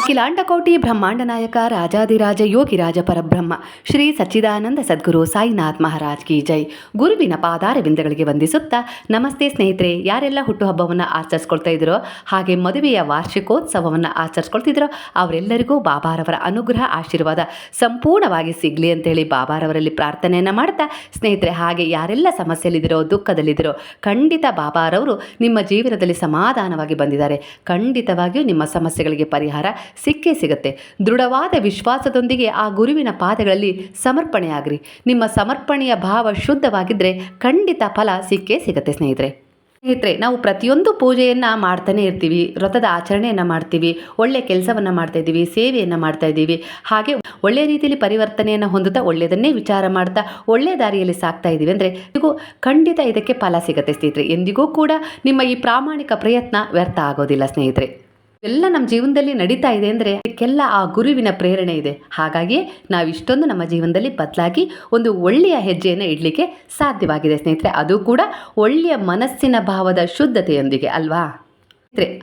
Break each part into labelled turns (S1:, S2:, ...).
S1: ಅಖಿಲಾಂಡಕೋಟಿ ಬ್ರಹ್ಮಾಂಡ ನಾಯಕ ರಾಜಾದಿರಾಜ ಯೋಗಿರಾಜ ಪರಬ್ರಹ್ಮ, ಶ್ರೀ ಸಚ್ಚಿದಾನಂದ ಸದ್ಗುರು ಸಾಯಿನಾಥ್ ಮಹಾರಾಜ್ ಕಿ ಜೈ. ಗುರುವಿನ ಪಾದಾರ ಬಿಂದಗಳಿಗೆ ವಂದಿಸುತ್ತಾ ನಮಸ್ತೆ ಸ್ನೇಹಿತರೆ, ಯಾರೆಲ್ಲ ಹುಟ್ಟುಹಬ್ಬವನ್ನು ಆಚರಿಸ್ಕೊಳ್ತಾ ಇದ್ರೋ, ಹಾಗೆ ಮದುವೆಯ ವಾರ್ಷಿಕೋತ್ಸವವನ್ನು ಆಚರಿಸ್ಕೊಳ್ತಿದ್ರೋ, ಅವರೆಲ್ಲರಿಗೂ ಬಾಬಾರವರ ಅನುಗ್ರಹ, ಆಶೀರ್ವಾದ ಸಂಪೂರ್ಣವಾಗಿ ಸಿಗಲಿ ಅಂತೇಳಿ ಬಾಬಾರವರಲ್ಲಿ ಪ್ರಾರ್ಥನೆಯನ್ನು ಮಾಡ್ತಾ, ಸ್ನೇಹಿತರೆ, ಹಾಗೆ ಯಾರೆಲ್ಲ ಸಮಸ್ಯೆಯಲ್ಲಿದ್ದೀರೋ ದುಃಖದಲ್ಲಿದ್ದೀರೋ ಖಂಡಿತ ಬಾಬಾರವರು ನಿಮ್ಮ ಜೀವನದಲ್ಲಿ ಸಮಾಧಾನವಾಗಿ ಬಂದಿದ್ದಾರೆ. ಖಂಡಿತವಾಗಿಯೂ ನಿಮ್ಮ ಸಮಸ್ಯೆಗಳಿಗೆ ಪರಿಹಾರ ಸಿಕ್ಕೇ ಸಿಗುತ್ತೆ. ದೃಢವಾದ ವಿಶ್ವಾಸದೊಂದಿಗೆ ಆ ಗುರುವಿನ ಪಾದಗಳಲ್ಲಿ ಸಮರ್ಪಣೆಯಾಗ್ರಿ. ನಿಮ್ಮ ಸಮರ್ಪಣೆಯ ಭಾವ ಶುದ್ಧವಾಗಿದ್ದರೆ ಖಂಡಿತ ಫಲ ಸಿಕ್ಕೇ ಸಿಗುತ್ತೆ ಸ್ನೇಹಿತರೆ. ಸ್ನೇಹಿತರೆ, ನಾವು ಪ್ರತಿಯೊಂದು ಪೂಜೆಯನ್ನು ಮಾಡ್ತಾನೆ ಇರ್ತೀವಿ. ವ್ರತದ ಆಚರಣೆಯನ್ನು ಮಾಡ್ತೀವಿ. ಒಳ್ಳೆಯ ಕೆಲಸವನ್ನು ಮಾಡ್ತಾ ಇದ್ದೀವಿ. ಸೇವೆಯನ್ನು ಮಾಡ್ತಾ ಇದ್ದೀವಿ. ಹಾಗೆ ಒಳ್ಳೆಯ ರೀತಿಯಲ್ಲಿ ಪರಿವರ್ತನೆಯನ್ನು ಹೊಂದುತ್ತಾ ಒಳ್ಳೆಯದನ್ನೇ ವಿಚಾರ ಮಾಡ್ತಾ ಒಳ್ಳೆಯ ದಾರಿಯಲ್ಲಿ ಸಾಕ್ತಾ ಇದ್ದೀವಿ ಅಂದರೆ ಇದು ಖಂಡಿತ ಇದಕ್ಕೆ ಫಲ ಸಿಗುತ್ತೆ ಸ್ನೇಹಿತರೆ. ಎಂದಿಗೂ ಕೂಡ ನಿಮ್ಮ ಈ ಪ್ರಾಮಾಣಿಕ ಪ್ರಯತ್ನ ವ್ಯರ್ಥ ಆಗೋದಿಲ್ಲ ಸ್ನೇಹಿತರೆ. ಎಲ್ಲ ನಮ್ಮ ಜೀವನದಲ್ಲಿ ನಡೀತಾ ಇದೆ ಅಂದರೆ ಅದಕ್ಕೆಲ್ಲ ಆ ಗುರುವಿನ ಪ್ರೇರಣೆ ಇದೆ. ಹಾಗಾಗಿ ನಾವು ಇಷ್ಟೊಂದು ನಮ್ಮ ಜೀವನದಲ್ಲಿ ಬದಲಾಗಿ ಒಂದು ಒಳ್ಳೆಯ ಹೆಜ್ಜೆಯನ್ನು ಇಡಲಿಕ್ಕೆ ಸಾಧ್ಯವಾಗಿದೆ ಸ್ನೇಹಿತರೆ. ಅದು ಕೂಡ ಒಳ್ಳೆಯ ಮನಸ್ಸಿನ ಭಾವದ ಶುದ್ಧತೆಯೊಂದಿಗೆ, ಅಲ್ವಾ?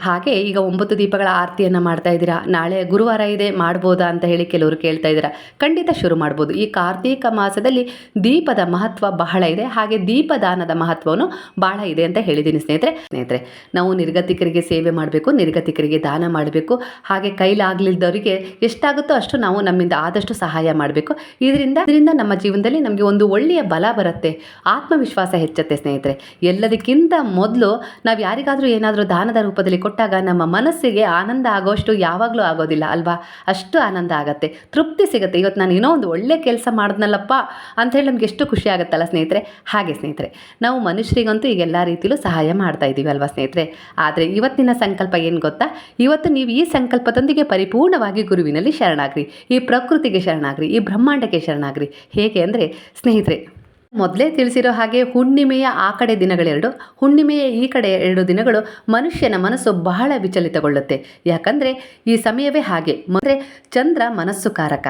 S1: ಹಾಗೆ ಈಗ ಒಂಬತ್ತು ದೀಪಗಳ ಆರತಿಯನ್ನು ಮಾಡ್ತಾ ಇದ್ದೀರಾ? ನಾಳೆ ಗುರುವಾರ ಇದೆ, ಮಾಡ್ಬೋದಾ ಅಂತ ಹೇಳಿ ಕೆಲವರು ಕೇಳ್ತಾ ಇದ್ದೀರಾ? ಖಂಡಿತ ಶುರು ಮಾಡ್ಬೋದು. ಈ ಕಾರ್ತೀಕ ಮಾಸದಲ್ಲಿ ದೀಪದ ಮಹತ್ವ ಬಹಳ ಇದೆ, ಹಾಗೆ ದೀಪದಾನದ ಮಹತ್ವವನ್ನು ಬಹಳ ಇದೆ ಅಂತ ಹೇಳಿದ್ದೀನಿ ಸ್ನೇಹಿತರೆ. ಸ್ನೇಹಿತರೆ, ನಾವು ನಿರ್ಗತಿಕರಿಗೆ ಸೇವೆ ಮಾಡಬೇಕು, ನಿರ್ಗತಿಕರಿಗೆ ದಾನ ಮಾಡಬೇಕು, ಹಾಗೆ ಕೈಲಾಗಲಿದ್ದವರಿಗೆ ಎಷ್ಟಾಗುತ್ತೋ ಅಷ್ಟು ನಾವು ನಮ್ಮಿಂದ ಆದಷ್ಟು ಸಹಾಯ ಮಾಡಬೇಕು. ಇದರಿಂದ ಇದರಿಂದ ನಮ್ಮ ಜೀವನದಲ್ಲಿ ನಮಗೆ ಒಂದು ಒಳ್ಳೆಯ ಬಲ ಬರುತ್ತೆ, ಆತ್ಮವಿಶ್ವಾಸ ಹೆಚ್ಚುತ್ತೆ ಸ್ನೇಹಿತರೆ. ಎಲ್ಲದಕ್ಕಿಂತ ಮೊದಲು ನಾವು ಯಾರಿಗಾದರೂ ಏನಾದರೂ ದಾನದ ರೂಪದಲ್ಲಿ ಕೊಟ್ಟಾಗ ನಮ್ಮ ಮನಸ್ಸಿಗೆ ಆನಂದ ಆಗೋಷ್ಟು ಯಾವಾಗಲೂ ಆಗೋದಿಲ್ಲ ಅಲ್ವಾ? ಅಷ್ಟು ಆನಂದ ಆಗುತ್ತೆ. ತೃಪ್ತಿ ಸಿಗುತ್ತೆ. ಇವತ್ತು ನಾನು ಏನೋ ಒಂದು ಒಳ್ಳೆ ಕೆಲಸ ಮಾಡಿದ್ನಲ್ಲಪ್ಪ ಅಂಥೇಳಿ ನಮ್ಗೆ ಎಷ್ಟು ಖುಷಿ ಆಗುತ್ತಲ್ಲ ಸ್ನೇಹಿತರೆ? ಹಾಗೆ ಸ್ನೇಹಿತರೆ, ನಾವು ಮನುಷ್ಯರಿಗಂತೂ ಈಗ ಎಲ್ಲ ರೀತಿಯಲ್ಲೂ ಸಹಾಯ ಮಾಡ್ತಾ ಇದ್ದೀವಿ ಅಲ್ವಾ ಸ್ನೇಹಿತರೆ? ಆದರೆ ಇವತ್ತಿನ ಸಂಕಲ್ಪ ಏನು ಗೊತ್ತಾ? ಇವತ್ತು ನೀವು ಈ ಸಂಕಲ್ಪದೊಂದಿಗೆ ಪರಿಪೂರ್ಣವಾಗಿ ಗುರುವಿನಲ್ಲಿ ಶರಣಾಗ್ರಿ. ಈ ಪ್ರಕೃತಿಗೆ ಶರಣಾಗ್ರಿ. ಈ ಬ್ರಹ್ಮಾಂಡಕ್ಕೆ ಶರಣಾಗ್ರಿ. ಹೇಗೆ ಅಂದರೆ, ಸ್ನೇಹಿತರೆ ಮೊದಲೇ ತಿಳಿಸಿರೋ ಹಾಗೆ ಹುಣ್ಣಿಮೆಯ ಆ ಕಡೆ ದಿನಗಳೆರಡು, ಹುಣ್ಣಿಮೆಯ ಈ ಕಡೆ ಎರಡು ದಿನಗಳು ಮನುಷ್ಯನ ಮನಸ್ಸು ಬಹಳ ವಿಚಲಿತಗೊಳ್ಳುತ್ತೆ. ಯಾಕಂದರೆ ಈ ಸಮಯವೇ ಹಾಗೆ. ಅಂದರೆ ಚಂದ್ರ ಮನಸ್ಸು ಕಾರಕ.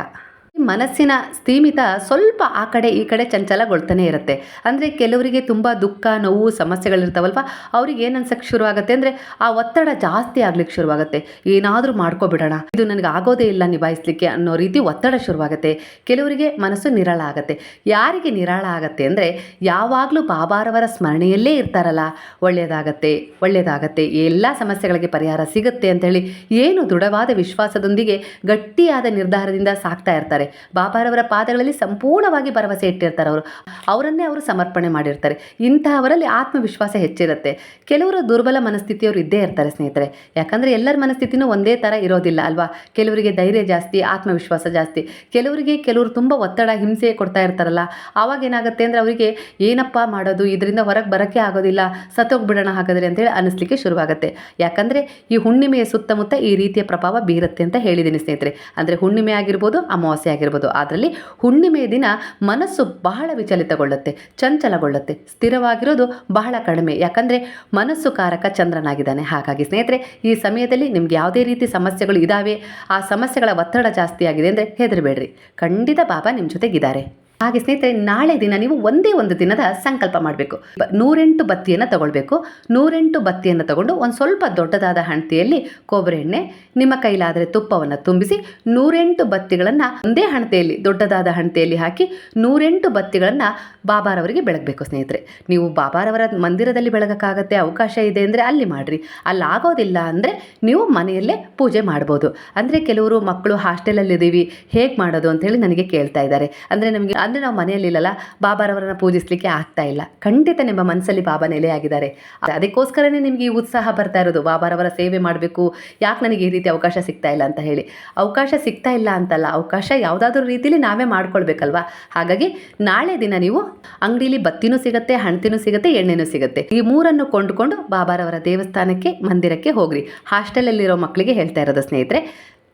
S1: ಮನಸ್ಸಿನ ಸ್ಥೀಮಿತ ಸ್ವಲ್ಪ ಆ ಕಡೆ ಈ ಕಡೆ ಚಂಚಲಗೊಳ್ತಾನೆ ಇರುತ್ತೆ. ಅಂದರೆ ಕೆಲವರಿಗೆ ತುಂಬ ದುಃಖ, ನೋವು, ಸಮಸ್ಯೆಗಳಿರ್ತಾವಲ್ವ? ಅವ್ರಿಗೆ ಏನು ಅನ್ಸಕ್ಕೆ ಶುರುವಾಗುತ್ತೆ ಅಂದರೆ ಆ ಒತ್ತಡ ಜಾಸ್ತಿ ಆಗ್ಲಿಕ್ಕೆ ಶುರುವಾಗುತ್ತೆ. ಏನಾದರೂ ಮಾಡ್ಕೊಬಿಡೋಣ. ಇದು ನನಗೆ ಆಗೋದೇ ಇಲ್ಲ ನಿಭಾಯಿಸ್ಲಿಕ್ಕೆ ಅನ್ನೋ ರೀತಿ ಒತ್ತಡ ಶುರುವಾಗುತ್ತೆ. ಕೆಲವರಿಗೆ ಮನಸ್ಸು ನಿರಾಳ ಆಗುತ್ತೆ. ಯಾರಿಗೆ ನಿರಾಳ ಆಗುತ್ತೆ ಅಂದರೆ ಯಾವಾಗಲೂ ಬಾಬಾರವರ ಸ್ಮರಣೆಯಲ್ಲೇ ಇರ್ತಾರಲ್ಲ. ಒಳ್ಳೆಯದಾಗತ್ತೆ ಒಳ್ಳೆಯದಾಗತ್ತೆ, ಎಲ್ಲ ಸಮಸ್ಯೆಗಳಿಗೆ ಪರಿಹಾರ ಸಿಗುತ್ತೆ ಅಂತ ಹೇಳಿ ಏನು ದೃಢವಾದ ವಿಶ್ವಾಸದೊಂದಿಗೆ ಗಟ್ಟಿಯಾದ ನಿರ್ಧಾರದಿಂದ ಸಾಕ್ತಾ ಇರ್ತಾರೆ. ಬಾಬಾರವರ ಪಾದಗಳಲ್ಲಿ ಸಂಪೂರ್ಣವಾಗಿ ಭರವಸೆ ಇಟ್ಟಿರ್ತಾರೆ ಅವರು. ಅವರನ್ನೇ ಅವರು ಸಮರ್ಪಣೆ ಮಾಡಿರ್ತಾರೆ. ಇಂತಹವರಲ್ಲಿ ಆತ್ಮವಿಶ್ವಾಸ ಹೆಚ್ಚಿರುತ್ತೆ. ಕೆಲವರು ದುರ್ಬಲ ಮನಸ್ಥಿತಿಯವರು ಇದ್ದೇ ಇರ್ತಾರೆ ಸ್ನೇಹಿತರೆ. ಯಾಕಂದರೆ ಎಲ್ಲರ ಮನಸ್ಥಿತಿನೂ ಒಂದೇ ಥರ ಇರೋದಿಲ್ಲ ಅಲ್ವಾ? ಕೆಲವರಿಗೆ ಧೈರ್ಯ ಜಾಸ್ತಿ, ಆತ್ಮವಿಶ್ವಾಸ ಜಾಸ್ತಿ. ಕೆಲವರಿಗೆ ಕೆಲವರು ತುಂಬ ಒತ್ತಡ, ಹಿಂಸೆ ಕೊಡ್ತಾ ಇರ್ತಾರಲ್ಲ. ಆವಾಗ ಏನಾಗುತ್ತೆ ಅಂದರೆ ಅವರಿಗೆ ಏನಪ್ಪ ಮಾಡೋದು? ಇದರಿಂದ ಹೊರಗೆ ಬರೋಕ್ಕೆ ಆಗೋದಿಲ್ಲ. ಸತ್ತೋಗ್ಬಿಡೋಣ ಹಾಗಾದರೆ ಅಂತೇಳಿ ಅನಿಸ್ಲಿಕ್ಕೆ ಶುರುವಾಗುತ್ತೆ. ಯಾಕಂದರೆ ಈ ಹುಣ್ಣಿಮೆಯ ಸುತ್ತಮುತ್ತ ಈ ರೀತಿಯ ಪ್ರಭಾವ ಬೀರುತ್ತೆ ಅಂತ ಹೇಳಿದ್ದೀನಿ ಸ್ನೇಹಿತರೆ. ಅಂದರೆ ಹುಣ್ಣಿಮೆ ಆಗಿರ್ಬೋದು, ಅಮಾವಾಸ್ಯೆ ಆಗಿರ್ಬೋದು. ಅದರಲ್ಲಿ ಹುಣ್ಣಿಮೆಯ ದಿನ ಮನಸ್ಸು ಬಹಳ ವಿಚಲಿತಗೊಳ್ಳುತ್ತೆ, ಚಂಚಲಗೊಳ್ಳುತ್ತೆ, ಸ್ಥಿರವಾಗಿರೋದು ಬಹಳ ಕಡಿಮೆ. ಯಾಕಂದರೆ ಮನಸ್ಸು ಕಾರಕ ಚಂದ್ರನಾಗಿದ್ದಾನೆ. ಹಾಗಾಗಿ ಸ್ನೇಹಿತರೆ, ಈ ಸಮಯದಲ್ಲಿ ನಿಮ್ಗೆ ಯಾವುದೇ ರೀತಿ ಸಮಸ್ಯೆಗಳು ಇದ್ದಾವೆ ಆ ಸಮಸ್ಯೆಗಳ ಒತ್ತಡ ಜಾಸ್ತಿ ಆಗಿದೆ ಅಂದರೆ ಹೆದರಬೇಡ್ರಿ. ಖಂಡಿತ ಬಾಬಾ ನಿಮ್ಮ ಜೊತೆಗಿದ್ದಾರೆ. ಹಾಗೆ ಸ್ನೇಹಿತರೆ, ನಾಳೆ ದಿನ ನೀವು ಒಂದೇ ಒಂದು ದಿನದ ಸಂಕಲ್ಪ ಮಾಡಬೇಕು. ನೂರೆಂಟು ಬತ್ತಿಯನ್ನು ತಗೊಳ್ಬೇಕು. ನೂರೆಂಟು ಬತ್ತಿಯನ್ನು ತಗೊಂಡು ಒಂದು ಸ್ವಲ್ಪ ದೊಡ್ಡದಾದ ಹಣತೆಯಲ್ಲಿ ಕೊಬ್ಬರಿ ಎಣ್ಣೆ, ನಿಮ್ಮ ಕೈಲಾದರೆ ತುಪ್ಪವನ್ನು ತುಂಬಿಸಿ ನೂರೆಂಟು ಬತ್ತಿಗಳನ್ನು ಒಂದೇ ಹಣತೆಯಲ್ಲಿ, ದೊಡ್ಡದಾದ ಹಣತೆಯಲ್ಲಿ ಹಾಕಿ ನೂರೆಂಟು ಬತ್ತಿಗಳನ್ನು ಬಾಬಾರವರಿಗೆ ಬೆಳಗಬೇಕು ಸ್ನೇಹಿತರೆ. ನೀವು ಬಾಬಾರವರ ಮಂದಿರದಲ್ಲಿ ಬೆಳಗಕ್ಕಾಗತ್ತೆ ಅವಕಾಶ ಇದೆ ಅಂದರೆ ಅಲ್ಲಿ ಮಾಡಿರಿ. ಅಲ್ಲಿ ಆಗೋದಿಲ್ಲ ಅಂದರೆ ನೀವು ಮನೆಯಲ್ಲೇ ಪೂಜೆ ಮಾಡ್ಬೋದು. ಅಂದರೆ ಕೆಲವರು ಮಕ್ಕಳು ಹಾಸ್ಟೆಲಲ್ಲಿದ್ದೀವಿ, ಹೇಗೆ ಮಾಡೋದು ಅಂತ ಹೇಳಿ ನನಗೆ ಕೇಳ್ತಾ ಇದ್ದಾರೆ. ಅಂದರೆ ನಮಗೆ ಅಂದರೆ ನಾವು ಮನೆಯಲ್ಲಿಲ್ಲಲ್ಲ ಬಾಬಾರವರನ್ನು ಪೂಜಿಸಲಿಕ್ಕೆ ಆಗ್ತಾ ಇಲ್ಲ. ಖಂಡಿತ ನಿಮ್ಮ ಮನಸ್ಸಲ್ಲಿ ಬಾಬಾ ನೆಲೆಯಾಗಿದ್ದಾರೆ ಅದಕ್ಕೋಸ್ಕರನೇ ನಿಮಗೆ ಈ ಉತ್ಸಾಹ ಬರ್ತಾ ಇರೋದು. ಬಾಬಾರವರ ಸೇವೆ ಮಾಡಬೇಕು. ಯಾಕೆ ನನಗೆ ಈ ರೀತಿ ಅವಕಾಶ ಸಿಗ್ತಾ ಇಲ್ಲ ಅಂತ ಹೇಳಿ. ಅವಕಾಶ ಸಿಗ್ತಾ ಇಲ್ಲ ಅಂತಲ್ಲ, ಅವಕಾಶ ಯಾವುದಾದ್ರೂ ರೀತಿಯಲ್ಲಿ ನಾವೇ ಮಾಡ್ಕೊಳ್ಬೇಕಲ್ವಾ? ಹಾಗಾಗಿ ನಾಳೆ ದಿನ ನೀವು ಅಂಗಡಿಲಿ ಬತ್ತಿನೂ ಸಿಗುತ್ತೆ, ಹಣ್ತಿನೂ ಸಿಗುತ್ತೆ, ಎಣ್ಣೆನೂ ಸಿಗುತ್ತೆ. ಈ ಮೂರನ್ನು ಕೊಂಡುಕೊಂಡು ಬಾಬಾರವರ ದೇವಸ್ಥಾನಕ್ಕೆ, ಮಂದಿರಕ್ಕೆ ಹೋಗ್ರಿ. ಹಾಸ್ಟೆಲಲ್ಲಿರೋ ಮಕ್ಕಳಿಗೆ ಹೇಳ್ತಾ ಇರೋದು ಸ್ನೇಹಿತರೆ.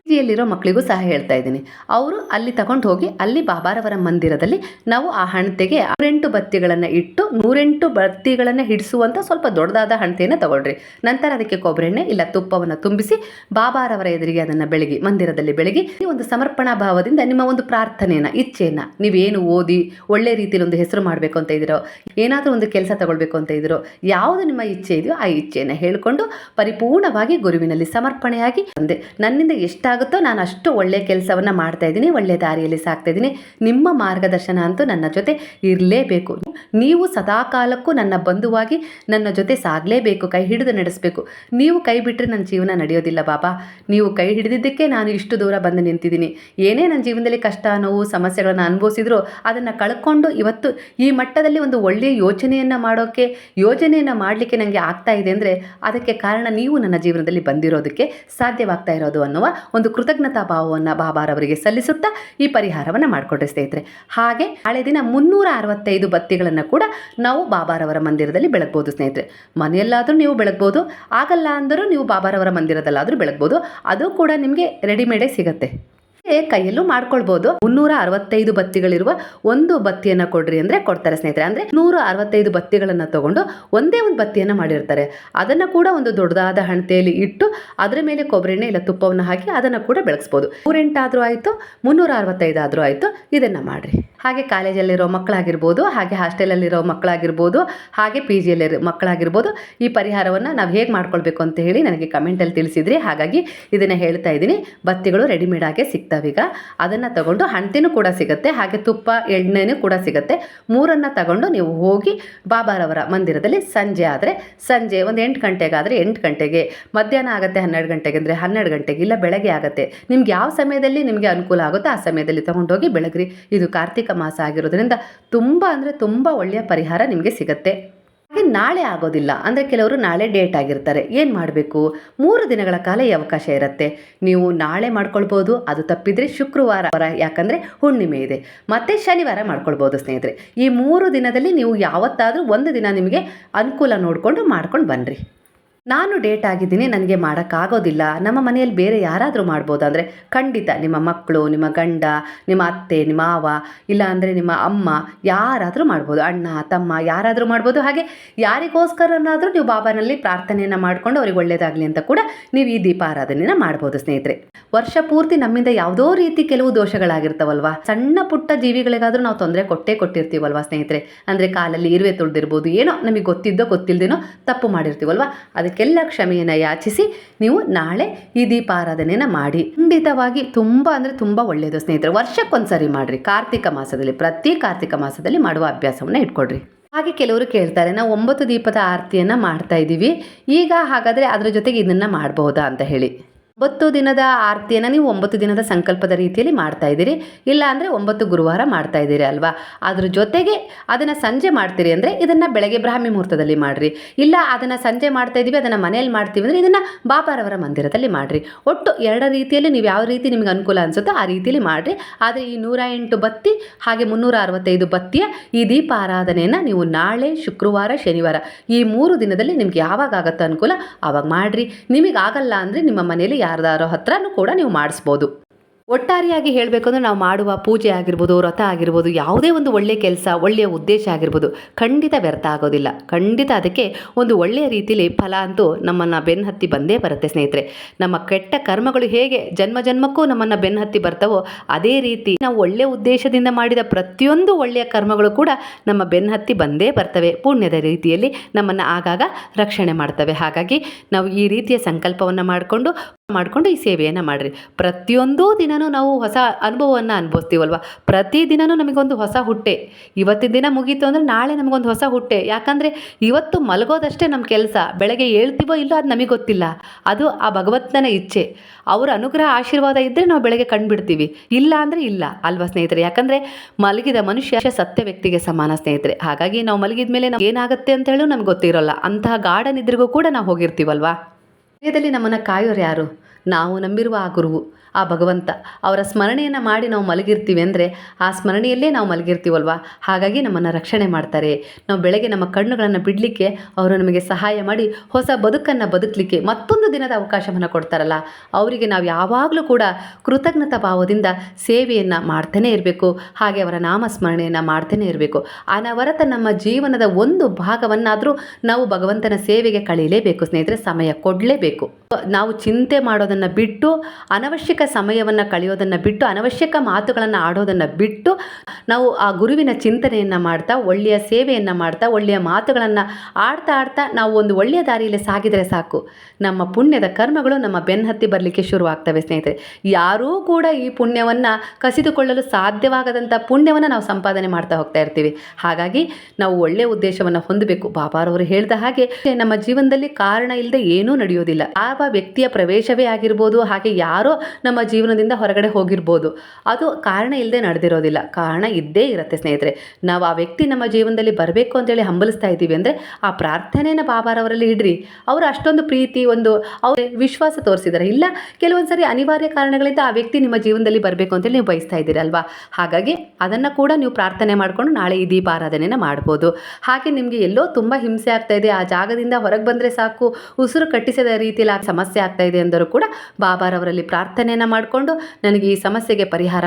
S1: ಜಿಯಲ್ಲಿರೋ ಮಕ್ಕಳಿಗೂ ಸಹ ಹೇಳ್ತಾ ಇದ್ದೀನಿ. ಅವರು ಅಲ್ಲಿ ತಗೊಂಡು ಹೋಗಿ ಅಲ್ಲಿ ಬಾಬಾರವರ ಮಂದಿರದಲ್ಲಿ ನಾವು ಆ ಹಣತೆಗೆ ನೂರೆಂಟು ಬತ್ತಿಗಳನ್ನು ಇಟ್ಟು ನೂರೆಂಟು ಬತ್ತಿಗಳನ್ನು ಹಿಡಿಸುವಂಥ ಸ್ವಲ್ಪ ದೊಡ್ಡದಾದ ಹಣತೆಯನ್ನು ತಗೊಳ್ರಿ. ನಂತರ ಅದಕ್ಕೆ ಕೊಬ್ಬರೆಣ್ಣೆ ಇಲ್ಲ ತುಪ್ಪವನ್ನು ತುಂಬಿಸಿ ಬಾಬಾರವರ ಎದುರಿಗೆ ಅದನ್ನು ಬೆಳಗಿ ಮಂದಿರದಲ್ಲಿ ಬೆಳಗಿ ಈ ಒಂದು ಸಮರ್ಪಣಾ ಭಾವದಿಂದ ನಿಮ್ಮ ಒಂದು ಪ್ರಾರ್ಥನೆಯನ್ನು, ಇಚ್ಛೆಯನ್ನು ನೀವೇನು ಓದಿ ಒಳ್ಳೆ ರೀತಿಯಲ್ಲಿ ಒಂದು ಹೆಸರು ಮಾಡಬೇಕು ಅಂತ ಇದ್ದೀರೋ, ಏನಾದರೂ ಒಂದು ಕೆಲಸ ತಗೊಳ್ಬೇಕು ಅಂತ ಇದ್ದೀರೋ, ಯಾವುದು ನಿಮ್ಮ ಇಚ್ಛೆ ಇದೆಯೋ ಆ ಇಚ್ಛೆಯನ್ನು ಹೇಳಿಕೊಂಡು ಪರಿಪೂರ್ಣವಾಗಿ ಗುರುವಿನಲ್ಲಿ ಸಮರ್ಪಣೆಯಾಗಿ ಅಂದೆ ನನ್ನಿಂದ ಎಷ್ಟಾಗ ಸಾಧ್ಯವಾಗುತ್ತೋ ನಾನು ಅಷ್ಟು ಒಳ್ಳೆಯ ಕೆಲಸವನ್ನು ಮಾಡ್ತಾ ಇದ್ದೀನಿ ಒಳ್ಳೆಯ ದಾರಿಯಲ್ಲಿ ಸಾಕ್ತಾ ಇದ್ದೀನಿ. ನಿಮ್ಮ ಮಾರ್ಗದರ್ಶನ ಅಂತೂ ನನ್ನ ಜೊತೆ ಇರಲೇಬೇಕು. ನೀವು ಸದಾಕಾಲಕ್ಕೂ ನನ್ನ ಬಂಧುವಾಗಿ ನನ್ನ ಜೊತೆ ಸಾಗಲೇಬೇಕು, ಕೈ ಹಿಡಿದು ನಡೆಸಬೇಕು. ನೀವು ಕೈ ಬಿಟ್ಟರೆ ನನ್ನ ಜೀವನ ನಡೆಯೋದಿಲ್ಲ ಬಾಬಾ. ನೀವು ಕೈ ಹಿಡಿದಿದ್ದಕ್ಕೆ ನಾನು ಇಷ್ಟು ದೂರ ಬಂದು ನಿಂತಿದ್ದೀನಿ. ಏನೇ ನನ್ನ ಜೀವನದಲ್ಲಿ ಕಷ್ಟ, ನೋವು, ಸಮಸ್ಯೆಗಳನ್ನು ಅನುಭವಿಸಿದ್ರು ಅದನ್ನು ಕಳ್ಕೊಂಡು ಇವತ್ತು ಈ ಮಟ್ಟದಲ್ಲಿ ಒಂದು ಒಳ್ಳೆಯ ಯೋಚನೆಯನ್ನು ಮಾಡೋಕ್ಕೆ ಯೋಜನೆಯನ್ನು ಮಾಡಲಿಕ್ಕೆ ನನಗೆ ಆಗ್ತಾ ಇದೆ ಅಂದರೆ ಅದಕ್ಕೆ ಕಾರಣ ನೀವು ನನ್ನ ಜೀವನದಲ್ಲಿ ಬಂದಿರೋದಕ್ಕೆ ಸಾಧ್ಯವಾಗ್ತಾ ಇರೋದು ಅನ್ನುವ ಒಂದು ಕೃತಜ್ಞತಾ ಭಾವವನ್ನು ಬಾಬಾರವರಿಗೆ ಸಲ್ಲಿಸುತ್ತಾ ಈ ಪರಿಹಾರವನ್ನು ಮಾಡಿಕೊಂಡ್ರೆ ಸ್ನೇಹಿತರೆ. ಹಾಗೆ ಹಳೆ ದಿನ ಮುನ್ನೂರ ಅರವತ್ತೈದು ಬತ್ತಿಗಳನ್ನು ಕೂಡ ನಾವು ಬಾಬಾರವರ ಮಂದಿರದಲ್ಲಿ ಬೆಳಗ್ಬೋದು ಸ್ನೇಹಿತರೆ. ಮನೆಯಲ್ಲಾದರೂ ನೀವು ಬೆಳಗ್ಬೋದು, ಆಗಲ್ಲ ಅಂದರೂ ನೀವು ಬಾಬಾರವರ ಮಂದಿರದಲ್ಲಾದರೂ ಬೆಳಗ್ಬೋದು. ಅದು ಕೂಡ ನಿಮಗೆ ರೆಡಿಮೇಡೇ ಸಿಗುತ್ತೆ. ಕೈಯಲ್ಲೂ ಮಾಡ್ಕೊಳ್ಬಹುದು ಮುನ್ನೂರ ಅರವತ್ತೈದು ಬತ್ತಿಗಳಿರುವ ಒಂದು ಬತ್ತಿಯನ್ನ ಕೊಡ್ರಿ ಅಂದ್ರೆ ಕೊಡ್ತಾರೆ ಸ್ನೇಹಿತರೆ. ಅಂದ್ರೆ ನೂರ ಅರವತ್ತೈದು ಬತ್ತಿಗಳನ್ನ ತಗೊಂಡು ಒಂದೇ ಒಂದು ಬತ್ತಿಯನ್ನ ಮಾಡಿರ್ತಾರೆ. ಅದನ್ನ ಕೂಡ ಒಂದು ದೊಡ್ಡದಾದ ಹಣತೆಯಲ್ಲಿ ಇಟ್ಟು ಅದರ ಮೇಲೆ ಕೊಬ್ಬರಿ ಎಣ್ಣೆ ಇಲ್ಲ ತುಪ್ಪವನ್ನು ಹಾಕಿ ಅದನ್ನ ಕೂಡ ಬೆಳೆಸ್ಬಹುದು ಮೂರೆಂಟಾದ್ರೂ ಆಯಿತು ಮುನ್ನೂರ ಅರವತ್ತೈದು ಆದ್ರೂ ಆಯಿತು, ಇದನ್ನ ಮಾಡ್ರಿ. ಹಾಗೆ ಕಾಲೇಜಲ್ಲಿರೋ ಮಕ್ಕಳಾಗಿರ್ಬೋದು, ಹಾಗೆ ಹಾಸ್ಟೆಲಲ್ಲಿರೋ ಮಕ್ಕಳಾಗಿರ್ಬೋದು, ಹಾಗೆ ಪಿ ಜಿಯಲ್ಲಿ ಮಕ್ಕಳಾಗಿರ್ಬೋದು, ಈ ಪರಿಹಾರವನ್ನು ನಾವು ಹೇಗೆ ಮಾಡ್ಕೊಳ್ಬೇಕು ಅಂತ ಹೇಳಿ ನನಗೆ ಕಮೆಂಟಲ್ಲಿ ತಿಳಿಸಿದ್ರಿ. ಹಾಗಾಗಿ ಇದನ್ನು ಹೇಳ್ತಾ ಇದ್ದೀನಿ. ಬತ್ತಿಗಳು ರೆಡಿಮೇಡ್ ಆಗೇ ಸಿಗ್ತವೆ ಈಗ ಅದನ್ನು ತಗೊಂಡು ಹಣ್ತಿನೂ ಕೂಡ ಸಿಗುತ್ತೆ, ಹಾಗೆ ತುಪ್ಪ, ಎಣ್ಣೆನೂ ಕೂಡ ಸಿಗುತ್ತೆ. ಮೂರನ್ನು ತಗೊಂಡು ನೀವು ಹೋಗಿ ಬಾಬಾರವರ ಮಂದಿರದಲ್ಲಿ ಸಂಜೆ ಆದರೆ, ಸಂಜೆ ಒಂದು ಎಂಟು ಗಂಟೆಗಾದರೆ ಎಂಟು ಗಂಟೆಗೆ, ಮಧ್ಯಾಹ್ನ ಆಗುತ್ತೆ ಹನ್ನೆರಡು ಗಂಟೆಗೆ ಅಂದರೆ ಹನ್ನೆರಡು ಗಂಟೆಗೆ, ಇಲ್ಲ ಬೆಳಗ್ಗೆ ಆಗುತ್ತೆ. ನಿಮ್ಗೆ ಯಾವ ಸಮಯದಲ್ಲಿ ನಿಮಗೆ ಅನುಕೂಲ ಆಗುತ್ತೋ ಆ ಸಮಯದಲ್ಲಿ ತೊಗೊಂಡೋಗಿ ಬೆಳಗ್ರಿ. ಇದು ಕಾರ್ತಿಕ ಮಾಸ ಆಗಿರೋದ್ರಿಂದ ತುಂಬ ಅಂದರೆ ತುಂಬ ಒಳ್ಳೆಯ ಪರಿಹಾರ ನಿಮಗೆ ಸಿಗುತ್ತೆ. ನಾಳೆ ಆಗೋದಿಲ್ಲ. ಅಂದರೆ ಕೆಲವರು ನಾಳೆ ಡೇಟ್ ಆಗಿರ್ತಾರೆ. ಏನು ಮಾಡಬೇಕು? ಮೂರು ದಿನಗಳ ಕಾಲ ಈ ಅವಕಾಶ ಇರುತ್ತೆ. ನೀವು ನಾಳೆ ಮಾಡ್ಕೊಳ್ಬೋದು, ಅದು ತಪ್ಪಿದರೆ ಶುಕ್ರವಾರ ವಾರ ಯಾಕಂದರೆ ಹುಣ್ಣಿಮೆ ಇದೆ. ಮತ್ತು ಶನಿವಾರ ಮಾಡ್ಕೊಳ್ಬೋದು ಸ್ನೇಹಿತರೆ. ಈ ಮೂರು ದಿನದಲ್ಲಿ ನೀವು ಯಾವತ್ತಾದರೂ ಒಂದು ದಿನ ನಿಮಗೆ ಅನುಕೂಲ ನೋಡಿಕೊಂಡು ಮಾಡ್ಕೊಂಡು ಬನ್ನಿರಿ ನಾನು ಡೇಟ್ ಆಗಿದ್ದೀನಿ, ನನಗೆ ಮಾಡೋಕ್ಕಾಗೋದಿಲ್ಲ. ನಮ್ಮ ಮನೆಯಲ್ಲಿ ಬೇರೆ ಯಾರಾದರೂ ಮಾಡ್ಬೋದು ಅಂದರೆ ಖಂಡಿತ ನಿಮ್ಮ ಮಕ್ಕಳು, ನಿಮ್ಮ ಗಂಡ, ನಿಮ್ಮ ಅತ್ತೆ, ನಿಮ್ಮ ಮಾವ, ಇಲ್ಲ ಅಂದರೆ ನಿಮ್ಮ ಅಮ್ಮ ಯಾರಾದರೂ ಮಾಡ್ಬೋದು. ಅಣ್ಣ, ತಮ್ಮ ಯಾರಾದರೂ ಮಾಡ್ಬೋದು. ಹಾಗೆ ಯಾರಿಗೋಸ್ಕರನಾದರೂ ನೀವು ಬಾಬಾನಲ್ಲಿ ಪ್ರಾರ್ಥನೆಯನ್ನು ಮಾಡಿಕೊಂಡು ಅವ್ರಿಗೆ ಒಳ್ಳೆಯದಾಗಲಿ ಅಂತ ಕೂಡ ನೀವು ಈ ದೀಪಾರಾಧನೆಯನ್ನು ಮಾಡ್ಬೋದು ಸ್ನೇಹಿತರೆ. ವರ್ಷ ಪೂರ್ತಿ ನಮ್ಮಿಂದ ಯಾವುದೋ ರೀತಿ ಕೆಲವು ದೋಷಗಳಾಗಿರ್ತಾವಲ್ವಾ? ಸಣ್ಣ ಪುಟ್ಟ ಜೀವಿಗಳಿಗಾದರೂ ನಾವು ತೊಂದರೆ ಕೊಟ್ಟೇ ಕೊಟ್ಟಿರ್ತೀವಲ್ವಾ ಸ್ನೇಹಿತರೆ? ಅಂದರೆ ಕಾಲಲ್ಲಿ ಇರುವೆ ತುಳಿದಿರ್ಬೋದು, ಏನೋ ನಮಗೆ ಗೊತ್ತಿದ್ದೋ ಗೊತ್ತಿಲ್ಲದೇನೋ ತಪ್ಪು ಮಾಡಿರ್ತೀವಲ್ವಾ? ಅದಕ್ಕೆಲ್ಲ ಕ್ಷಮೆಯನ್ನು ಯಾಚಿಸಿ ನೀವು ನಾಳೆ ಈ ದೀಪಾರಾಧನೆಯನ್ನು ಮಾಡಿ. ಖಂಡಿತವಾಗಿ ತುಂಬ ಅಂದರೆ ತುಂಬ ಒಳ್ಳೆಯದು ಸ್ನೇಹಿತರೆ. ವರ್ಷಕ್ಕೊಂದ್ಸರಿ ಮಾಡಿರಿ. ಕಾರ್ತಿಕ ಮಾಸದಲ್ಲಿ, ಪ್ರತಿ ಕಾರ್ತಿಕ ಮಾಸದಲ್ಲಿ ಮಾಡುವ ಅಭ್ಯಾಸವನ್ನು ಇಟ್ಕೊಳ್ರಿ. ಹಾಗೆ ಕೆಲವರು ಕೇಳ್ತಾರೆ, ನಾವು ಒಂಬತ್ತು ದೀಪದ ಆರತಿಯನ್ನು ಮಾಡ್ತಾ ಇದ್ದೀವಿ ಈಗ ಹಾಗಾದರೆ ಅದರ ಜೊತೆಗೆ ಇದನ್ನು ಮಾಡಬಹುದಾ ಅಂತ ಹೇಳಿ. ಒಂಬತ್ತು ದಿನದ ಆರತಿಯನ್ನು ನೀವು ಒಂಬತ್ತು ದಿನದ ಸಂಕಲ್ಪದ ರೀತಿಯಲ್ಲಿ ಮಾಡ್ತಾ ಇದ್ದೀರಿ. ಇಲ್ಲ ಅಂದರೆ ಒಂಬತ್ತು ಗುರುವಾರ ಮಾಡ್ತಾ ಇದ್ದೀರಿ ಅಲ್ವಾ? ಅದ್ರ ಜೊತೆಗೆ ಅದನ್ನು ಸಂಜೆ ಮಾಡ್ತೀರಿ ಅಂದರೆ ಇದನ್ನು ಬೆಳಗ್ಗೆ ಬ್ರಾಹ್ಮಿ ಮುಹೂರ್ತದಲ್ಲಿ ಮಾಡಿರಿ. ಇಲ್ಲ ಅದನ್ನು ಸಂಜೆ ಮಾಡ್ತಾ ಇದ್ದೀವಿ ಅದನ್ನು ಮನೆಯಲ್ಲಿ ಮಾಡ್ತೀವಿ ಅಂದರೆ ಇದನ್ನು ಬಾಬಾರವರ ಮಂದಿರದಲ್ಲಿ ಮಾಡಿರಿ. ಒಟ್ಟು ಎರಡು ರೀತಿಯಲ್ಲಿ ನೀವು ಯಾವ ರೀತಿ ನಿಮಗೆ ಅನುಕೂಲ ಅನಿಸುತ್ತೋ ಆ ರೀತಿಯಲ್ಲಿ ಮಾಡಿರಿ. ಆದರೆ ಈ ನೂರ ಎಂಟು ಬತ್ತಿ, ಹಾಗೆ ಮುನ್ನೂರ ಅರವತ್ತೈದು ಬತ್ತಿಯ ಈ ದೀಪ ಆರಾಧನೆಯನ್ನು ನೀವು ನಾಳೆ, ಶುಕ್ರವಾರ, ಶನಿವಾರ ಈ ಮೂರು ದಿನದಲ್ಲಿ ನಿಮ್ಗೆ ಯಾವಾಗ ಆಗುತ್ತೋ ಅನುಕೂಲ ಆವಾಗ ಮಾಡಿರಿ. ನಿಮಗಾಗಲ್ಲ ಅಂದರೆ ನಿಮ್ಮ ಮನೆಯಲ್ಲಿ ಯಾರ್ದಾರೋ ಹತ್ರನೂ ಕೂಡ ನೀವು ಮಾಡಿಸ್ಬೋದು. ಒಟ್ಟಾರೆಯಾಗಿ ಹೇಳಬೇಕು ಅಂದರೆ ನಾವು ಮಾಡುವ ಪೂಜೆ ಆಗಿರ್ಬೋದು, ವ್ರತ ಆಗಿರ್ಬೋದು, ಯಾವುದೇ ಒಂದು ಒಳ್ಳೆಯ ಕೆಲಸ, ಒಳ್ಳೆಯ ಉದ್ದೇಶ ಆಗಿರ್ಬೋದು, ಖಂಡಿತ ವ್ಯರ್ಥ ಆಗೋದಿಲ್ಲ. ಖಂಡಿತ ಅದಕ್ಕೆ ಒಂದು ಒಳ್ಳೆಯ ರೀತಿಯಲ್ಲಿ ಫಲ ಅಂತೂ ನಮ್ಮನ್ನು ಬೆನ್ನು ಹತ್ತಿ ಬಂದೇ ಬರುತ್ತೆ ಸ್ನೇಹಿತರೆ. ನಮ್ಮ ಕೆಟ್ಟ ಕರ್ಮಗಳು ಹೇಗೆ ಜನ್ಮ ಜನ್ಮಕ್ಕೂ ನಮ್ಮನ್ನು ಬೆನ್ನು ಬರ್ತವೋ, ಅದೇ ರೀತಿ ನಾವು ಒಳ್ಳೆಯ ಉದ್ದೇಶದಿಂದ ಮಾಡಿದ ಪ್ರತಿಯೊಂದು ಒಳ್ಳೆಯ ಕರ್ಮಗಳು ಕೂಡ ನಮ್ಮ ಬೆನ್ನು ಹತ್ತಿ ಬಂದೇ ಬರ್ತವೆ. ಪುಣ್ಯದ ರೀತಿಯಲ್ಲಿ ನಮ್ಮನ್ನು ಆಗಾಗ ರಕ್ಷಣೆ ಮಾಡ್ತವೆ. ಹಾಗಾಗಿ ನಾವು ಈ ರೀತಿಯ ಸಂಕಲ್ಪವನ್ನು ಮಾಡಿಕೊಂಡು ಮಾಡಿಕೊಂಡು ಈ ಸೇವೆಯನ್ನು ಮಾಡಿರಿ. ಪ್ರತಿಯೊಂದು ದಿನವೂ ನಾವು ಹೊಸ ಅನುಭವವನ್ನು ಅನುಭವಿಸ್ತೀವಲ್ವ? ಪ್ರತಿ ದಿನವೂ ನಮಗೊಂದು ಹೊಸ ಹುಟ್ಟೆ. ಇವತ್ತಿನ ದಿನ ಮುಗೀತು ಅಂದರೆ ನಾಳೆ ನಮಗೊಂದು ಹೊಸ ಹುಟ್ಟೆ. ಯಾಕಂದರೆ ಇವತ್ತು ಮಲಗೋದಷ್ಟೇ ನಮ್ಮ ಕೆಲಸ. ಬೆಳಗ್ಗೆ ಹೇಳ್ತೀವೋ ಇಲ್ಲೋ ಅದು ನಮಗೆ ಗೊತ್ತಿಲ್ಲ. ಅದು ಆ ಭಗವಂತನ ಇಚ್ಛೆ. ಅವರ ಅನುಗ್ರಹ ಆಶೀರ್ವಾದ ಇದ್ದರೆ ನಾವು ಬೆಳಗ್ಗೆ ಕಂಡುಬಿಡ್ತೀವಿ. ಇಲ್ಲ ಅಂದರೆ ಇಲ್ಲ ಅಲ್ವಾ ಸ್ನೇಹಿತರೆ? ಯಾಕಂದರೆ ಮಲಗಿದ ಮನುಷ್ಯ ಸತ್ಯ ವ್ಯಕ್ತಿಗೆ ಸಮಾನ ಸ್ನೇಹಿತರೆ. ಹಾಗಾಗಿ ನಾವು ಮಲಗಿದ ಮೇಲೆ ನಾವು ಏನಾಗುತ್ತೆ ಅಂತ ಹೇಳಿ ನಮ್ಗೆ ಗೊತ್ತಿರೋಲ್ಲ. ಅಂತಹ ಗಾರ್ಡನ್ ಇದ್ರಿಗೂ ಕೂಡ ನಾವು ಹೋಗಿರ್ತೀವಲ್ವಾ? ಹೃದಯದಲ್ಲಿ ನಮ್ಮನ್ನು ಕಾಯೋರು ಯಾರು? ನಾವು ನಂಬಿರುವ ಆ ಗುರುವು. ಆ ಭಗವಂತ. ಅವರ ಸ್ಮರಣೆಯನ್ನು ಮಾಡಿ ನಾವು ಮಲಗಿರ್ತೀವಿ ಅಂದರೆ ಆ ಸ್ಮರಣೆಯಲ್ಲೇ ನಾವು ಮಲಗಿರ್ತೀವಲ್ವ? ಹಾಗಾಗಿ ನಮ್ಮನ್ನು ರಕ್ಷಣೆ ಮಾಡ್ತಾರೆ. ನಾವು ಬೆಳಗ್ಗೆ ನಮ್ಮ ಕಣ್ಣುಗಳನ್ನು ಬಿಡಲಿಕ್ಕೆ ಅವರು ನಮಗೆ ಸಹಾಯ ಮಾಡಿ ಹೊಸ ಬದುಕನ್ನು ಬದುಕಲಿಕ್ಕೆ ಮತ್ತೊಂದು ದಿನದ ಅವಕಾಶವನ್ನು ಕೊಡ್ತಾರಲ್ಲ. ಅವರಿಗೆ ನಾವು ಯಾವಾಗಲೂ ಕೂಡ ಕೃತಜ್ಞತಾ ಭಾವದಿಂದ ಸೇವೆಯನ್ನು ಮಾಡ್ತಾನೇ ಇರಬೇಕು. ಹಾಗೆ ಅವರ ನಾಮಸ್ಮರಣೆಯನ್ನು ಮಾಡ್ತಾನೇ ಇರಬೇಕು. ಅನವರತ ನಮ್ಮ ಜೀವನದ ಒಂದು ಭಾಗವನ್ನಾದರೂ ನಾವು ಭಗವಂತನ ಸೇವೆಗೆ ಕಳೀಲೇಬೇಕು. ಸ್ನೇಹಿತರೆ, ಸಮಯ ಕೊಡಲೇಬೇಕು. ನಾವು ಚಿಂತೆ ಮಾಡೋದನ್ನು ಬಿಟ್ಟು ಅನವಶ್ಯಕ ಸಮಯವನ್ನು ಕಳೆಯೋದನ್ನು ಬಿಟ್ಟು, ಅನವಶ್ಯಕ ಮಾತುಗಳನ್ನು ಆಡೋದನ್ನು ಬಿಟ್ಟು ನಾವು ಆ ಗುರುವಿನ ಚಿಂತನೆಯನ್ನು ಮಾಡ್ತಾ, ಒಳ್ಳೆಯ ಸೇವೆಯನ್ನು ಮಾಡ್ತಾ, ಒಳ್ಳೆಯ ಮಾತುಗಳನ್ನು ಆಡ್ತಾ ಆಡ್ತಾ ನಾವು ಒಂದು ಒಳ್ಳೆಯ ದಾರಿಯಲ್ಲಿ ಸಾಗಿದರೆ ಸಾಕು. ನಮ್ಮ ಪುಣ್ಯದ ಕರ್ಮಗಳು ನಮ್ಮ ಬೆನ್ನತ್ತಿ ಬರಲಿಕ್ಕೆ ಶುರುವಾಗ್ತವೆ ಸ್ನೇಹಿತರೆ. ಯಾರೂ ಕೂಡ ಈ ಪುಣ್ಯವನ್ನು ಕಸಿದುಕೊಳ್ಳಲು ಸಾಧ್ಯವಾಗದಂಥ ಪುಣ್ಯವನ್ನು ನಾವು ಸಂಪಾದನೆ ಮಾಡ್ತಾ ಹೋಗ್ತಾ ಇರ್ತೀವಿ. ಹಾಗಾಗಿ ನಾವು ಒಳ್ಳೆಯ ಉದ್ದೇಶವನ್ನು ಹೊಂದಬೇಕು. ಬಾಬಾರವರು ಹೇಳಿದ ಹಾಗೆ ನಮ್ಮ ಜೀವನದಲ್ಲಿ ಕಾರಣ ಇಲ್ಲದೆ ಏನೂ ನಡೆಯೋದಿಲ್ಲ. ಯಾವ ವ್ಯಕ್ತಿಯ ಪ್ರವೇಶವೇ ಆಗಿರ್ಬೋದು, ಹಾಗೆ ಯಾರೋ ನಮ್ಮ ಜೀವನದಿಂದ ಹೊರಗಡೆ ಹೋಗಿರ್ಬೋದು. ಅದು ಕಾರಣ ಇಲ್ಲದೆ ನಡೆದಿರೋದಿಲ್ಲ. ಕಾರಣ ಇದ್ದೇ ಇರುತ್ತೆ ಸ್ನೇಹಿತರೆ. ನಾವು ಆ ವ್ಯಕ್ತಿ ನಮ್ಮ ಜೀವನದಲ್ಲಿ ಬರಬೇಕು ಅಂತೇಳಿ ಹಂಬಲಿಸ್ತಾ ಇದ್ದೀವಿ ಅಂದರೆ ಆ ಪ್ರಾರ್ಥನೆನ ಬಾಬಾರವರಲ್ಲಿ ಇಡ್ರಿ. ಅವರು ಅಷ್ಟೊಂದು ಪ್ರೀತಿ, ಒಂದು ಅವ್ರ ವಿಶ್ವಾಸ ತೋರಿಸಿದ್ದಾರೆ ಇಲ್ಲ ಕೆಲವೊಂದು ಸರಿ ಅನಿವಾರ್ಯ ಕಾರಣಗಳಿಂದ ಆ ವ್ಯಕ್ತಿ ನಿಮ್ಮ ಜೀವನದಲ್ಲಿ ಬರಬೇಕು ಅಂತೇಳಿ ನೀವು ಬಯಸ್ತಾ ಇದ್ದೀರಲ್ವಾ ಹಾಗಾಗಿ ಅದನ್ನು ಕೂಡ ನೀವು ಪ್ರಾರ್ಥನೆ ಮಾಡಿಕೊಂಡು ನಾಳೆ ಈ ದೀಪಾರಾಧನೆನ ಮಾಡ್ಬೋದು. ಹಾಗೆ ನಿಮಗೆ ಎಲ್ಲೋ ತುಂಬ ಹಿಂಸೆ ಆಗ್ತಾ ಇದೆ. ಆ ಜಾಗದಿಂದ ಹೊರಗೆ ಬಂದರೆ ಸಾಕು. ಉಸಿರು ಕಟ್ಟಿಸದ ರೀತಿಯಲ್ಲಿ ಆ ಸಮಸ್ಯೆ ಆಗ್ತಾ ಇದೆ ಅಂದರೂ ಕೂಡ ಬಾಬಾರವರಲ್ಲಿ ಪ್ರಾರ್ಥನೆಯನ್ನು ಮಾಡಿಕೊಂಡು ನನಗೆ ಈ ಸಮಸ್ಯೆಗೆ ಪರಿಹಾರ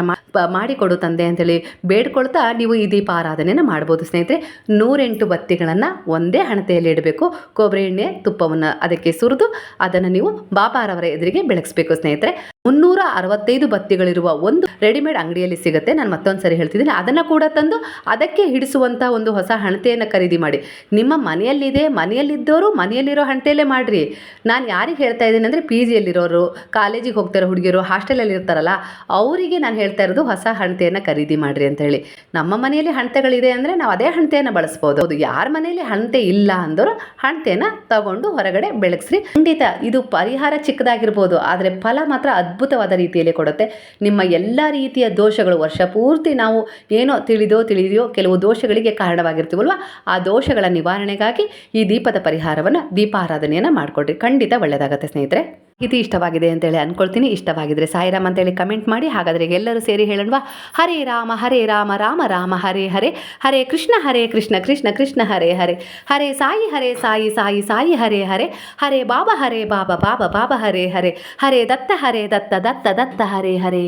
S1: ಮಾಡಿಕೊಡು ತಂದೆ ಅಂತೇಳಿ ಬೇಡ್ಕೊಳ್ತಾ ನೀವು ಈ ದೀಪಾರಾಧನೆನ ಮಾಡ್ಬೋದು ಸ್ನೇಹಿತರೆ. ನೂರೆಂಟು ಬತ್ತಿಗಳನ್ನು ಒಂದೇ ಹಣತೆಯಲ್ಲಿ ಇಡಬೇಕು. ಕೊಬ್ಬರಿ ಎಣ್ಣೆ ತುಪ್ಪವನ್ನು ಅದಕ್ಕೆ ಸುರಿದು ಅದನ್ನು ನೀವು ಬಾಬಾರವರ ಎದುರಿಗೆ ಬೆಳಗಿಸ್ಬೇಕು ಸ್ನೇಹಿತರೆ. ಮುನ್ನೂರ ಅರವತ್ತೈದು ಬತ್ತಿಗಳಿರುವ ಒಂದು ರೆಡಿಮೇಡ್ ಅಂಗಡಿಯಲ್ಲಿ ಸಿಗುತ್ತೆ. ನಾನು ಮತ್ತೊಂದು ಸರಿ ಹೇಳ್ತಿದ್ದೀನಿ. ಅದನ್ನು ಕೂಡ ತಂದು ಅದಕ್ಕೆ ಹಿಡಿಸುವಂಥ ಒಂದು ಹೊಸ ಹಣತೆಯನ್ನು ಖರೀದಿ ಮಾಡಿ. ನಿಮ್ಮ ಮನೆಯಲ್ಲಿದೆ ಮನೆಯಲ್ಲಿದ್ದವರು ಮನೆಯಲ್ಲಿರೋ ಹಣತೆಯಲ್ಲೇ ಮಾಡಿರಿ. ನಾನು ಯಾರಿಗೆ ಹೇಳ್ತಾ ಇದ್ದೀನಿ ಅಂದರೆ ಪಿ ಜಿಯಲ್ಲಿರೋರು, ಕಾಲೇಜಿಗೆ ಹೋಗ್ತಾರೋ ಹುಡುಗಿಯರು, ಹಾಸ್ಟೆಲಲ್ಲಿ ಇರ್ತಾರಲ್ಲ, ಅವರಿಗೆ ನಾನು ಹೇಳ್ತಾ ಇರೋದು ಹೊಸ ಹಣತೆಯನ್ನು ಖರೀದಿ ಮಾಡಿರಿ ಅಂತ ಹೇಳಿ. ನಮ್ಮ ಮನೆಯಲ್ಲಿ ಹಣತೆಗಳಿದೆ ಅಂದರೆ ನಾವು ಅದೇ ಹಣತೆಯನ್ನು ಬಳಸ್ಬೋದು. ಅದು ಯಾರ ಮನೆಯಲ್ಲಿ ಹಣತೆ ಇಲ್ಲ ಅಂದರೂ ಹಣತೆಯನ್ನು ತಗೊಂಡು ಹೊರಗಡೆ ಬೆಳಗ್ಸ್ರಿ. ಖಂಡಿತ ಇದು ಪರಿಹಾರ ಚಿಕ್ಕದಾಗಿರ್ಬೋದು, ಆದರೆ ಫಲ ಮಾತ್ರ ಅದ್ಭುತವಾದ ರೀತಿಯಲ್ಲಿ ಕೊಡುತ್ತೆ. ನಿಮ್ಮ ಎಲ್ಲ ರೀತಿಯ ದೋಷಗಳು ವರ್ಷ ಪೂರ್ತಿ ನಾವು ಏನೋ ತಿಳಿದೋ ತಿಳಿದೆಯೋ ಕೆಲವು ದೋಷಗಳಿಗೆ ಕಾರಣವಾಗಿರ್ತೀವಲ್ವ? ಆ ದೋಷಗಳ ನಿವಾರಣೆಗಾಗಿ ಈ ದೀಪದ ಪರಿಹಾರವನ್ನು ದೀಪಾರಾಧನೆಯನ್ನು ಮಾಡಿಕೊಡ್ರಿ. ಖಂಡಿತ ಒಳ್ಳೆಯದಾಗತ್ತೆ ಸ್ನೇಹಿತರೆ. ಇದು ಇಷ್ಟವಾಗಿದೆ ಅಂತೇಳಿ ಅನ್ಕೊಳ್ತೀನಿ. ಇಷ್ಟವಾಗಿದ್ರೆ ಸಾಯಿರಾಮ್ ಅಂತೇಳಿ ಕಮೆಂಟ್ ಮಾಡಿ, ಹಾಗಾದರೆ ಎಲ್ಲರೂ ಸೇರಿ ಹೇಳೋಣವಾ. ಹರೇ ರಾಮ ಹರೇ ರಾಮ ರಾಮ ರಾಮ, ಹರೇ ಹರೇ. ಹರೇ ಕೃಷ್ಣ ಹರೇ ಕೃಷ್ಣ ಕೃಷ್ಣ ಕೃಷ್ಣ, ಹರೇ ಹರೇ. ಹರೇ ಸಾಯಿ ಹರೇ ಸಾಯಿ ಸಾಯಿ ಸಾಯಿ, ಹರೇ ಹರೇ. ಹರೇ ಬಾಬಾ ಹರೇ ಬಾಬಾ ಬಾಬಾ ಬಾಬಾ, ಹರೇ ಹರೇ. ಹರೇ ದತ್ತ ಹರೇ ದತ್ತ ದತ್ತ ದತ್ತ, ಹರೇ ಹರೇ.